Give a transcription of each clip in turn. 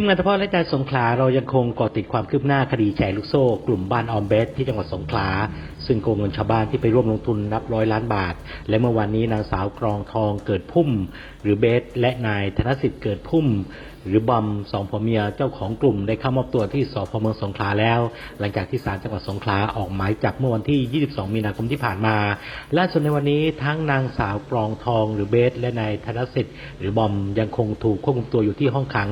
มงานเฉพาะและใจสงขลาเรายังคงเกาะติดความคืบหน้าคดีแชร์ลูกโซ่ กลุ่มบ้านออมเบสที่จังหวัดสงขลา ซึ่งโกงเงินชาวบ้านที่ไปร่วมลงทุนนับร้อยล้านบาท และเมื่อวานนี้นางสาวกรองทองเกิดพุ่ม หรือเบสและนายธนสิทธิ์เกิดพุ่ม หรือบอมสองผัวเมียเจ้าของกลุ่มได้เข้ามอบตัวที่สพเมืองสงขลาแล้ว หลังจากที่ศาลจังหวัดสงขลาออกหมายจับเมื่อวันที่ 22 มีนาคมที่ผ่านมาล่าสุดในวันนี้ทั้งนางสาวกรองทองหรือเบส และนายธนสิทธิ์ หรือบอมยังคงถูกควบคุมตัวอยู่ที่ห้องขัง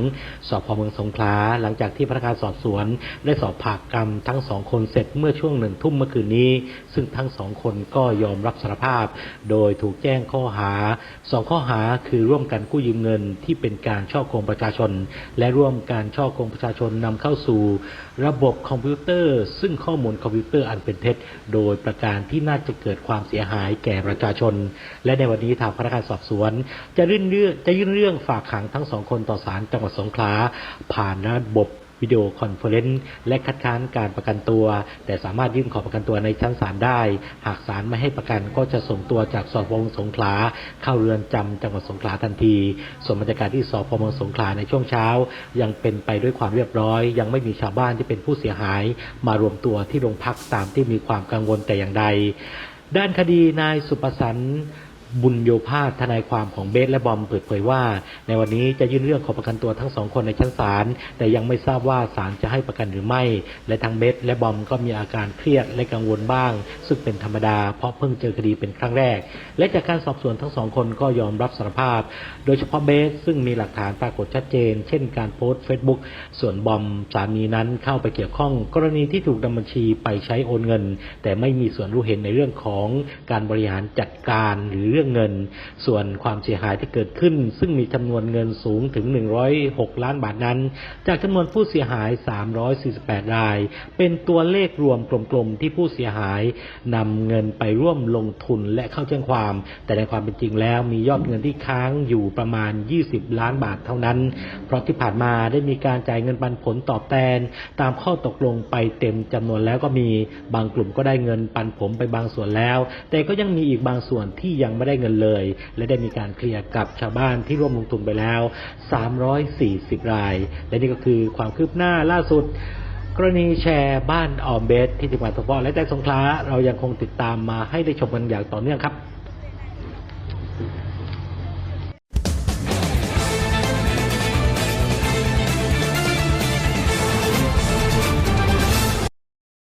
สพเมืองสงขลาหลังจากที่พนักงานสอบสวน ได้สอบปากคำทั้งสองคนเสร็จเมื่อช่วงหนึ่งทุ่มเมื่อคืนนี้ ซึ่งทั้งสองคนก็ยอมรับสารภาพ โดยถูกแจ้งข้อหาสองข้อหาคือร่วมกันกู้ยืมเงินที่เป็นการช่อโกงประชาชนและร่วมการช่อโกงประชาชนนำเข้าสู่ ระบบคอมพิวเตอร์ ซึ่งข้อมูลคอมพิวเตอร์อันเป็นเท็จ โดยประการที่น่าจะเกิดความเสียหายแก่ประชาชน และในวันนี้ทางพนักงานสอบสวน จะยื่นเรื่องจะยื่นเรื่องฝากขังทั้งสองคนต่อศาลจังหวัดสงขลาผ่านระบบ วิดีโอคอนเฟอเรนซ์และคัดค้านการประกันตัว แต่สามารถยื่นขอประกันตัวในชั้นศาลได้ หากศาลไม่ให้ประกันก็จะส่งตัวจากสพเมืองสงขลาเข้าเรือนจำจังหวัดสงขลาทันที ส่วนบรรยากาศที่สพเมืองสงขลาในช่วงเช้า ยังเป็นไปด้วยความเรียบร้อย ยังไม่มีชาวบ้านที่เป็นผู้เสียหาย มารวมตัวที่โรงพักตามที่มีความกังวลแต่อย่างใด ด้านคดีนายสุปสรรค์ บุญโยภาสทนายความของเบสและบอมเปิดเผยว่า ในวันนี้จะยื่นเรื่องขอประกันตัวทั้งสองคนในชั้นศาลแต่ยังไม่ทราบว่าศาลจะให้ประกันหรือไม่ และทั้งเบสและบอมก็มีอาการเครียดและกังวลบ้าง ซึ่งเป็นธรรมดาเพราะเพิ่งเจอคดีเป็นครั้งแรก และจากการสอบสวนทั้งสองคนก็ยอมรับสารภาพ โดยเฉพาะเบสซึ่งมีหลักฐานปรากฏชัดเจน เช่นการโพสต์เฟซบุ๊กส่วนบอมสามีนั้นเข้าไปเกี่ยวข้อง กรณีที่ถูกนำบัญชีไปใช้โอนเงิน แต่ไม่มีส่วนรู้เห็นในเรื่องของการบริหารจัดการหรือรื่องเงิน ส่วนความเสียหายที่เกิดขึ้น ซึ่งมีจำนวนเงินสูงถึง 106 ล้านบาทนั้น จากจำนวนผู้เสียหาย 348 ราย เป็นตัวเลขรวมกลมๆที่ผู้เสียหายนำเงินไปร่วมลงทุนและเข้าแจ้งความ แต่ในความเป็นจริงแล้วมียอดเงินที่ค้างอยู่ประมาณ 20 ล้านบาทเท่านั้น เพราะที่ผ่านมาได้มีการจ่ายเงินปันผลตอบแทน ตามข้อตกลงไปเต็มจำนวนแล้วก็มีบางกลุ่มก็ได้เงินปันผลไปบางส่วนแล้ว แต่ก็ยังมีอีกบางส่วนที่ยังไม่ได้ได้เงินเลย และได้มีการเคลียร์กับชาวบ้านที่ร่วมลงทุนไปแล้ว 340 ราย และนี่ก็คือความคืบหน้าล่าสุดกรณีแชร์บ้านออมเบสที่จังหวัดสงขลาและใจสงขลาเรายังคงติดตามมาให้ได้ชมกันอย่างต่อเนื่องครับ